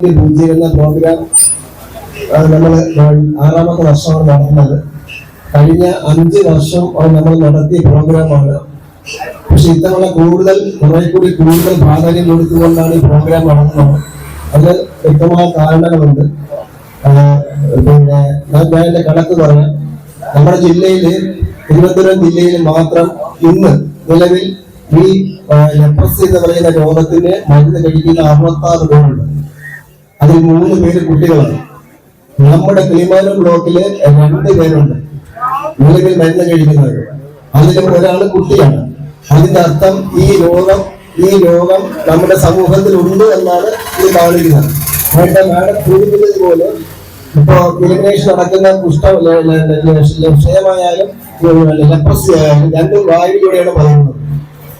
എന്ന പ്രോഗ്രാം നമ്മൾ ആറാമത്തെ വർഷമാണ് നടത്തുന്നത് കഴിഞ്ഞ അഞ്ച് വർഷം നമ്മൾ നടത്തിയ പ്രോഗ്രാമാണ് പക്ഷെ ഇത്തവണ കൂടുതൽ കുറെ കൂടി കൂടുതൽ പ്രാധാന്യം കൊടുത്തുകൊണ്ടാണ് ഈ പ്രോഗ്രാം നടത്തുന്നത് അത് വ്യക്തമായ കാരണങ്ങളുണ്ട്. പിന്നെ ഞാൻ എന്റെ കണക്ക് പറയാം നമ്മുടെ ജില്ലയിൽ തിരുവനന്തപുരം ജില്ലയിൽ മാത്രം ഇന്ന് നിലവിൽ ഈ ലെപ്രസി എന്ന് പറയുന്ന രോഗത്തിന് മരുന്ന് കഴിക്കുന്ന അറുപത്തി ആറ് പേരുണ്ട്. അതിൽ മൂന്ന് പേര് കുട്ടികളാണ്. നമ്മുടെ കിളിമാനം ബ്ലോക്കിൽ രണ്ട് പേരുണ്ട്. നിലവിൽ മരുന്ന് കഴിക്കുന്നത് അതിൽ ഒരാൾ കുട്ടിയാണ്. അതിന്റെ അർത്ഥം ഈ രോഗം ഈ രോഗം നമ്മുടെ സമൂഹത്തിൽ ഉണ്ട് എന്നാണ് ഇത് കാണിക്കുന്നത്. നേരത്തെ മാഡം പോലെ ഇപ്പോ എലിമിനേഷൻ നടക്കുന്ന കുഷ്ഠ ക്ഷയമായാലും ലെപ്രസി ആയാലും രണ്ടും വായുവിലൂടെയാണ് പറയുന്നത്.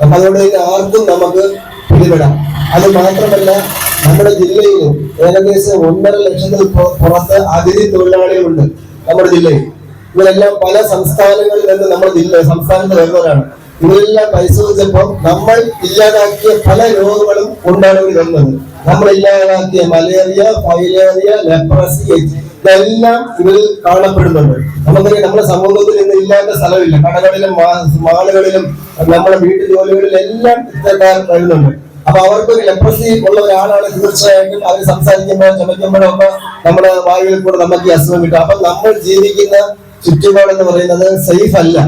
അപ്പൊ അതുകൊണ്ട് ആർക്കും നമുക്ക് പിടിപെടാം. അത് മാത്രമല്ല നമ്മുടെ ജില്ലയിൽ ഏകദേശം ഒന്നര ലക്ഷത്തിൽ പുറത്ത് അതിഥി തൊഴിലാളികളുണ്ട് നമ്മുടെ ജില്ലയിൽ. ഇവരെല്ലാം പല സംസ്ഥാനങ്ങളിൽ നിന്ന് നമ്മുടെ ജില്ല സംസ്ഥാനത്ത് വരുന്നവരാണ്. ഇവരെല്ലാം പരിശോധിച്ചപ്പോൾ നമ്മൾ ഇല്ലാതാക്കിയ പല രോഗങ്ങളും കൊണ്ടാണ് ഇവർ വരുന്നത് നമ്മൾ ഇല്ലാതാക്കിയ മലേറിയ ഫൈലേറിയ ലെപ്രസി ഇതെല്ലാം ഇവരിൽ കാണപ്പെടുന്നുണ്ട്. നമുക്കറിയാം നമ്മുടെ സമൂഹത്തിൽ ഇന്ന് ഇല്ലാത്ത സ്ഥലമില്ല. കടകളിലും മാളുകളിലും നമ്മുടെ വീട്ടു ജോലികളിലും എല്ലാം ഇത്തരക്കാർ വരുന്നുണ്ട്. അപ്പൊ അവർക്കൊരു ലെപ്രസി ഉള്ള ഒരാളാണ് തീർച്ചയായിട്ടും അവർ സംസാരിക്കുമ്പോൾ ചുമക്കുമ്പോഴോ ഒക്കെ നമ്മുടെ വായുവിൽ കൂടെ നമുക്ക് ഈ അസുഖം കിട്ടും. അപ്പൊ നമ്മൾ ജീവിക്കുന്ന ചുറ്റുപാട് എന്ന് പറയുന്നത് സേഫ് അല്ല.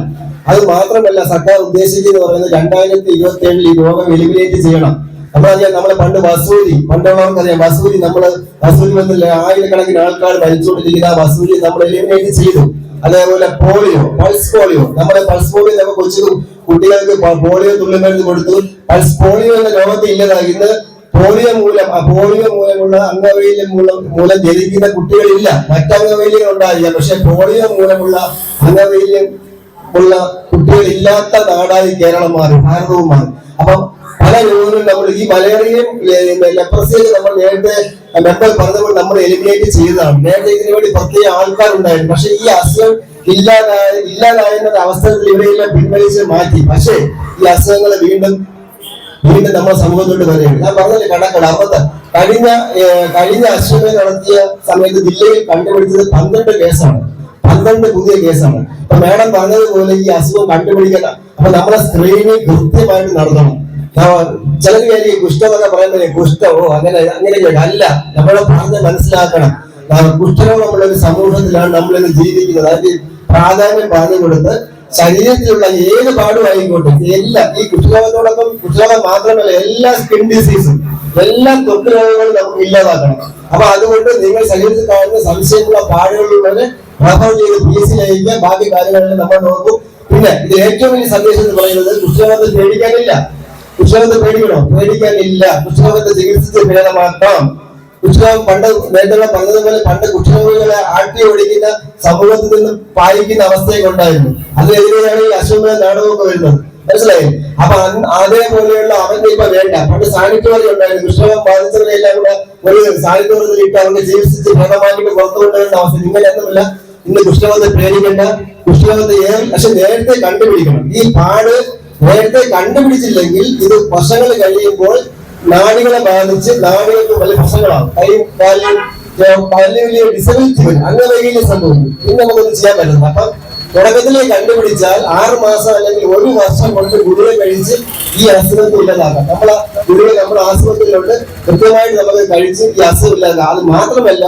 അത് മാത്രമല്ല സർക്കാർ ഉദ്ദേശിക്കുന്നത് പറയുന്നത് രണ്ടായിരത്തി ഇരുപത്തി ഏഴിൽ ഈ രോഗം എലിമിനേറ്റ് ചെയ്യണം. നമ്മളറിയാം നമ്മളെ പണ്ട് വസൂരി പണ്ടുള്ളവർക്കറിയാം വസൂരി നമ്മൾ വസൂരി വന്നില്ല ആയിരക്കണക്കിന് ആൾക്കാർ മരിച്ചുകൊണ്ടിരിക്കുന്ന ആ വസൂരി നമ്മൾ എലിമിനേറ്റ് ചെയ്തു. അതേപോലെ പോളിയോ പൾസ് പോളിയോ. നമ്മുടെ പൾസ് പോളിയോ നമ്മൾ കൊച്ചു കുട്ടികൾക്ക് പോളിയോ തുള്ളിമരുന്ന് കൊടുത്തു. പൾസ് പോളിയോ എന്ന ലോകത്ത് ഇല്ലതായി ഇന്ന് പോളിയോ മൂലം ആ പോളിയോ മൂലമുള്ള അംഗവൈകല്യം മൂലം മൂലം ജനിക്കുന്ന കുട്ടികളില്ല. മറ്റംഗവൈകല്യം ഉണ്ടാകില്ല പക്ഷെ പോളിയോ മൂലമുള്ള അംഗവൈകല്യം ഉള്ള കുട്ടികളില്ലാത്ത നാടായി കേരളം മാറി ഭാരതവും മാറി അപ്പം പല രോഗങ്ങളും നമ്മൾ ഈ മലേറിയയും ലെപ്രസിയും നമ്മൾ നേരത്തെ മെമ്പർ പറഞ്ഞപ്പോൾ നമ്മൾ എലിമിനേറ്റ് ചെയ്തതാണ്. നേരത്തെ ഇതിനു വേണ്ടി പ്രത്യേക ആൾക്കാരുണ്ടായിരുന്നു. പക്ഷെ ഈ അസുഖം ഇല്ലാതായ ഇല്ലാതായെന്ന അവസരത്തിൽ ഇവിടെയെല്ലാം പിൻവലിച്ച് മാറ്റി. പക്ഷേ ഈ അസുഖങ്ങൾ വീണ്ടും വീണ്ടും നമ്മുടെ സമൂഹത്തോട്ട് വരികയാണ്. ഞാൻ പറഞ്ഞത് കണക്കട അപ്പത്തെ കഴിഞ്ഞ കഴിഞ്ഞ അശ്വമേ നടത്തിയ സമയത്ത് ജില്ലയിൽ കണ്ടുപിടിച്ചത് പന്ത്രണ്ട് കേസാണ്. പന്ത്രണ്ട് പുതിയ കേസാണ്. അപ്പൊ മേഡം പറഞ്ഞതുപോലെ ഈ അസുഖം കണ്ടുപിടിക്കണം അപ്പൊ നമ്മുടെ സ്ക്രീനിങ് കൃത്യമായിട്ട് നടത്തണം ചിലർ ഈ കുഷ്ഠമെന്ന് പറയുന്നത് കുഷ്ഠമോ അങ്ങനെ അങ്ങനെ അല്ല. നമ്മളെ പറഞ്ഞ് മനസ്സിലാക്കണം. കുഷ്ഠരോഗം നമ്മുടെ ഒരു സമൂഹത്തിലാണ് നമ്മൾ ഇന്ന് ജീവിക്കുന്നത്. അതിന് പ്രാധാന്യം പറഞ്ഞു കൊടുത്ത് ശരീരത്തിലുള്ള ഏത് പാടും ആയിക്കോട്ടെ. എല്ലാം ഈ കുഷ്ഠരോഗത്തോടൊപ്പം കുഷ്ഠരോഗം മാത്രമല്ല എല്ലാ സ്കിൻ ഡിസീസും എല്ലാ തൊട്ട് രോഗങ്ങളും നമുക്ക് ഇല്ലാതാക്കണം. അപ്പൊ അതുകൊണ്ട് നിങ്ങൾ ശരീരത്തിൽ കാണുന്ന സംശയമുള്ള പാടുകളിലൂടെ റഫർ ചെയ്ത് പി എസ് ബാക്കി കാര്യങ്ങളിൽ നമ്മൾ നോക്കും. പിന്നെ ഇത് ഏറ്റവും വലിയ സന്ദേശം എന്ന് പറയുന്നത് കുഷ്ഠരോഗത്തെ പേടിക്കാനില്ല. കുഷ്ഠരോഗത്തെ പേടിക്കണോ? പേടിക്കാനില്ല. കുഷ്ഠരോഗത്തെ ചികിത്സിച്ച് ഭേദമാക്കാം. കുഷ്ഠരോഗം പണ്ട് നേരത്തെ പറഞ്ഞതുപോലെ പണ്ട് കുഷ്ഠരോഗികളെ ആട്ടി ഓടിക്കുന്ന സമൂഹത്തിൽ നിന്ന് പാലിക്കുന്ന അവസ്ഥയൊക്കെ ഉണ്ടായിരുന്നു. അതിനെതിരെയാണ് ഈ അശ്വമേധ നാടകമൊക്കെ വരുന്നത്. മനസ്സിലായി? അപ്പൊ അതേപോലെയുള്ള അവന്റെ ഇപ്പൊ വേണ്ട. പണ്ട് സാനിറ്റോറി ഉണ്ടായിരുന്നു. കുഷ്ഠരോഗം ബാധിച്ചവരെ എല്ലാം കൂടെ ഒരു സാനിറ്റോറിയത്തിൽ ഇട്ട് അവർക്ക് ചികിത്സിച്ച് ഭേദമാക്കിയിട്ട് പുറത്തു കൊണ്ടുവരുന്ന അവസ്ഥ ഇങ്ങനെയൊന്നുമില്ല. ഇന്ന് കുഷ്ഠരോഗത്തെ പേടിക്കേണ്ട. കുഷ്ഠരോഗത്തെ പക്ഷെ നേരത്തെ കണ്ടുപിടിക്കണം. ഈ പാട് നേരത്തെ കണ്ടുപിടിച്ചില്ലെങ്കിൽ ഇത് വർഷങ്ങൾ കഴിയുമ്പോൾ നാടികളെ ബാധിച്ച് നാടികൾക്ക് വലിയ പ്രശ്നങ്ങളാവും കൈ കാലും വലിയ വലിയ ഡിസബിലിറ്റി വരും. അങ്ങനെ വലിയ സംഭവിക്കും പിന്നെ നമുക്കൊന്നും ചെയ്യാൻ പറ്റുന്നത് അപ്പൊ തുടക്കത്തിലേ കണ്ടുപിടിച്ചാൽ ആറ് മാസം അല്ലെങ്കിൽ ഒരു വർഷം കൊണ്ട് ഗുളിക കഴിച്ച് ഈ അസുഖത്തെ ഇല്ലാതാക്കാം. നമ്മളെ ഗുളിക നമ്മുടെ ആശുപത്രിയിലുണ്ട്. കൃത്യമായിട്ട് നമുക്ക് കഴിച്ച് ഈ അസുഖം ഇല്ലാതാക്കാം. അത് മാത്രമല്ല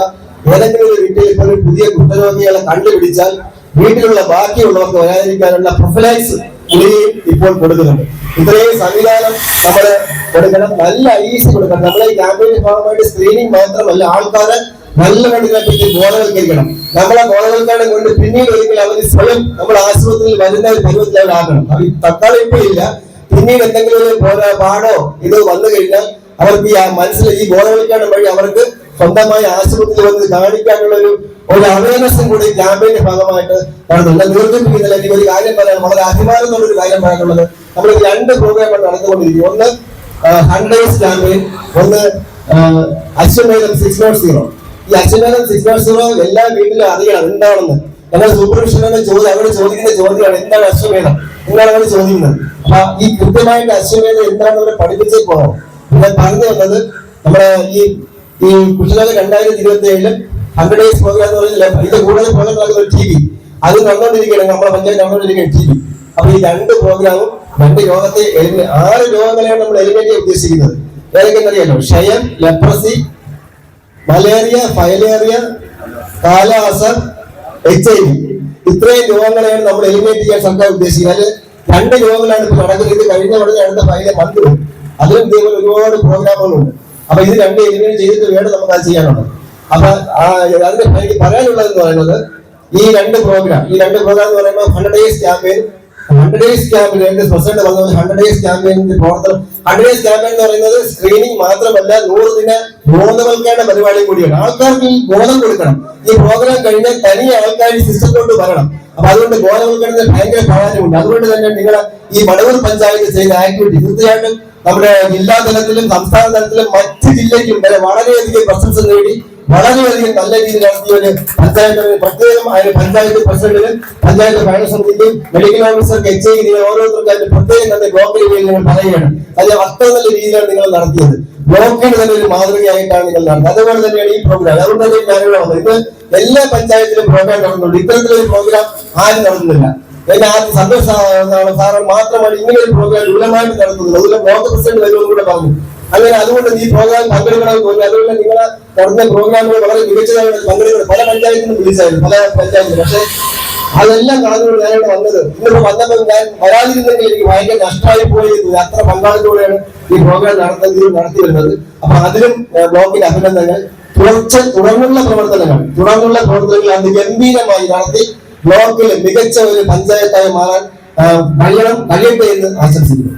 ഏതെങ്കിലും ഒരു വീട്ടിൽ ഇപ്പോൾ പുതിയ കുറ്റരോഗികളെ കണ്ടുപിടിച്ചാൽ വീട്ടിലുള്ള ബാക്കിയുള്ളവർക്ക് വരാതിരിക്കാനുള്ള പ്രൊഫലൈസ് ഗുളികയും ഇപ്പോൾ കൊടുക്കുന്നുണ്ട്. ഇത്രയും സംവിധാനം നമ്മൾ കൊടുക്കണം. നല്ല ഐസ് കൊടുക്കണം. നമ്മളെ ഈ ക്യാമ്പയിന്റെ ഭാഗമായിട്ട് സ്ക്രീനിങ് മാത്രമല്ല ആൾക്കാരെ നല്ല കണ്ടിനെ പറ്റി ബോധവൽക്കരിക്കണം. നമ്മളെ ബോധവൽക്കരണം കൊണ്ട് പിന്നീട് ഒരിക്കലും അവർ സ്വയം നമ്മൾ ആശുപത്രിയിൽ വരുന്ന ഒരു പരുവത്തിൽ അവരാക്കണം അവർ തക്കാളി ഇല്ല പിന്നീട് എന്തെങ്കിലും ഒരു പാടോ ഇത് വന്നു കഴിഞ്ഞാൽ അവർക്ക് ഈ മനസ്സിൽ ഈ ബോധവൽക്കരണം വഴി അവർക്ക് സ്വന്തമായി ആശുപത്രിയിൽ വന്ന് കാണിക്കാനുള്ള ഒരു ഒരു അവയർനെസ്സും കൂടി ക്യാമ്പയിന്റെ ഭാഗമായിട്ട് നടന്നുണ്ട് ദീർഘിപ്പിക്കുന്നില്ല എനിക്ക് ഒരു കാര്യം പറയാൻ വളരെ അഭിമാനം ഒരു കാര്യം പറയാനുള്ളത്. നമ്മൾ രണ്ട് പ്രോഗ്രാമാണ് നടന്നുകൊണ്ടിരിക്കും ഒന്ന് ഹൺഡ്രേഡ്സ് ക്യാമ്പയിൻ ഒന്ന് അശ്വമേധം സിക്സ് നോട്ട് സീറോ ഈ അശ്വമേധം സിക്സ് നോട്ട് സീറോ എല്ലാ വീട്ടിലും അറിയണം എന്താണെന്ന്. ഞങ്ങൾ സൂപ്പർവിഷനെ ചോദ്യം അവരോട് ചോദിക്കുന്ന ചോദ്യമാണ് എന്താണ് അശ്വമേധം? എന്താണ് അവർ ചോദിക്കുന്നത്? അപ്പൊ ഈ കൃത്യമായിട്ട് അശ്വമേധം എന്താണെന്ന് അവരെ പഠിപ്പിച്ചേ പോകണം പിന്നെ പറഞ്ഞു വന്നത് നമ്മുടെ ഈ ഈ കുട്ടികളെ രണ്ടായിരത്തി ഇരുപത്തി ഏഴിലും ഹൺഡ്രഡ് പ്രോഗ്രാം എന്ന് പറഞ്ഞില്ല? ഇത് കൂടുതൽ പ്രോഗ്രാം നടക്കുന്ന ടി വി അത് നടന്നുകൊണ്ടിരിക്കുകയാണ് നമ്മുടെ പഞ്ചായത്ത് നടന്നുകൊണ്ടിരിക്കുകയാണ് ടി വി അപ്പൊ ഈ രണ്ട് പ്രോഗ്രാമും രണ്ട് രോഗത്തെ ആറ് രോഗങ്ങളെയാണ് നമ്മൾ എലിമിനേറ്റ് ചെയ്യാൻ ഉദ്ദേശിക്കുന്നത്. ഏതൊക്കെയെന്നറിയാലോ ക്ഷയം leprosy malaria filaria kala azar H I V ഇത്രയും രോഗങ്ങളെയാണ് നമ്മൾ എലിമിനേറ്റ് ചെയ്യാൻ സർക്കാർ ഉദ്ദേശിക്കുന്നത്. അതിൽ രണ്ട് രോഗങ്ങളാണ് ഇപ്പൊ നടക്കുന്നത്. കഴിഞ്ഞ ഉടനെ അടുത്ത ഫൈലെ മന്ത്രി അതിലും ഇതേപോലെ ഒരുപാട് പ്രോഗ്രാമുകളുണ്ട് അപ്പൊ ഇത് രണ്ട് എലിമിനേറ്റ് ചെയ്തിട്ട് വേണം നമുക്ക് അത് ചെയ്യാനുള്ളത് അപ്പൊ ആ, അതിന് എനിക്ക് പറയാനുള്ളത് എന്ന് പറയുന്നത് ഈ രണ്ട് പ്രോഗ്രാം ഈ രണ്ട് പ്രോഗ്രാം എന്ന് പറയുമ്പോൾ hundred days campaign hundred days campaign എന്റെ പ്രസിഡന്റ് പറഞ്ഞത് ഹൺഡ്രഡ് ഡേയ്സ് ക്യാമ്പയിന്റെ പ്രവർത്തനം. ഹൺഡ്രഡ് ഡേയ്സ് ക്യാമ്പയിൻ എന്ന് പറയുന്നത് സ്ക്രീനിങ് മാത്രമല്ല നൂറ് ദിന ബോധവൽക്കരണ പരിപാടി കൂടിയാണ്. ആൾക്കാർക്ക് ഈ ബോധം കൊടുക്കണം. ഈ പ്രോഗ്രാം കഴിഞ്ഞാൽ തനിയെ ആൾക്കാർ സിസ്റ്റം കൊണ്ട് വരണം. അപ്പൊ അതുകൊണ്ട് ബോധവൽക്കരണത്തിന് ഭയങ്കര പ്രാധാന്യമുണ്ട് അതുകൊണ്ട് തന്നെ നിങ്ങൾ ഈ വടവൂർ പഞ്ചായത്ത് ചെയ്യുന്ന ആക്ടിവിറ്റി തീർച്ചയായിട്ടും നമ്മുടെ ജില്ലാ തലത്തിലും സംസ്ഥാന തലത്തിലും മറ്റ് ജില്ലയ്ക്കും വരെ വളരെയധികം പ്രശംസ നേടി വളരെയധികം നല്ല രീതിയിൽ നടത്തിയ ഒരു പഞ്ചായത്ത് പ്രത്യേകം അതിന് പഞ്ചായത്ത് പ്രസിഡന്റിനും പഞ്ചായത്ത് ഭരണസമിതിക്ക് മെഡിക്കൽ ഓഫീസർക്ക് എച്ച് ഐ ഓരോരുത്തർക്കും അതിന്റെ പ്രത്യേകം തന്നെ ബ്ലോക്ക് പറയുകയാണ് അതിന്റെ അത്ര നല്ല രീതിയിലാണ് നിങ്ങൾ നടത്തിയത്. ബ്ലോക്കിന് തന്നെ ഒരു മാതൃകയായിട്ടാണ് നിങ്ങൾ നടന്നത് അതുപോലെ തന്നെയാണ് ഈ പ്രോഗ്രാം അതുകൊണ്ട് തന്നെ ഞാനിവിടെ വന്നത് ഇത് എല്ലാ പഞ്ചായത്തിലും പ്രോഗ്രാം നടന്നുണ്ട് ഇത്തരത്തിലൊരു പ്രോഗ്രാം ആരും നടത്തുന്നില്ല. എന്നെ ആദ്യം സന്തോഷ സാറ് മാത്രമാണ് ഇങ്ങനെ ഒരു പ്രോഗ്രാം വിപുലമായിട്ട് നടത്തുന്നത്. അതുപോലെ ബ്ലോക്ക് പ്രസിഡന്റ് വരുമെന്ന് കൂടെ പറഞ്ഞു. അങ്ങനെ അതുകൊണ്ട് ഈ പ്രോഗ്രാം പങ്കെടുക്കണമെന്ന് തോന്നി അതുകൊണ്ട് നിങ്ങളെ നടന്ന പ്രോഗ്രാമുകൾ വളരെ മികച്ചതായിട്ട് പങ്കെടുക്കുന്നത് പല പഞ്ചായത്തിനും വിളിച്ചായിരുന്നു. പല പഞ്ചായത്തിലും. പക്ഷേ അതെല്ലാം കളഞ്ഞുകൊണ്ട് ഞാനിവിടെ വന്നത്. ഇന്നിപ്പോ വന്നപ്പോൾ ഞാൻ വരാതിരുന്നെങ്കിൽ എനിക്ക് ഭയങ്കര നഷ്ടമായി പോയി. അത്ര പങ്കാളിലൂടെയാണ് ഈ പ്രോഗ്രാം നടത്തുന്നത് നടത്തി വരുന്നത് അപ്പൊ അതിലും ബ്ലോക്കിന്റെ അഭിനന്ദനങ്ങൾ. തുടർച്ച തുടർന്നുള്ള പ്രവർത്തനങ്ങൾ തുടർന്നുള്ള പ്രവർത്തനങ്ങൾ അത് ഗംഭീരമായി നടത്തി ബ്ലോക്കിൽ മികച്ച ഒരു പഞ്ചായത്തായി മാറാൻ കഴിയണം കഴിയട്ടെ എന്ന് ആശംസിക്കുന്നു.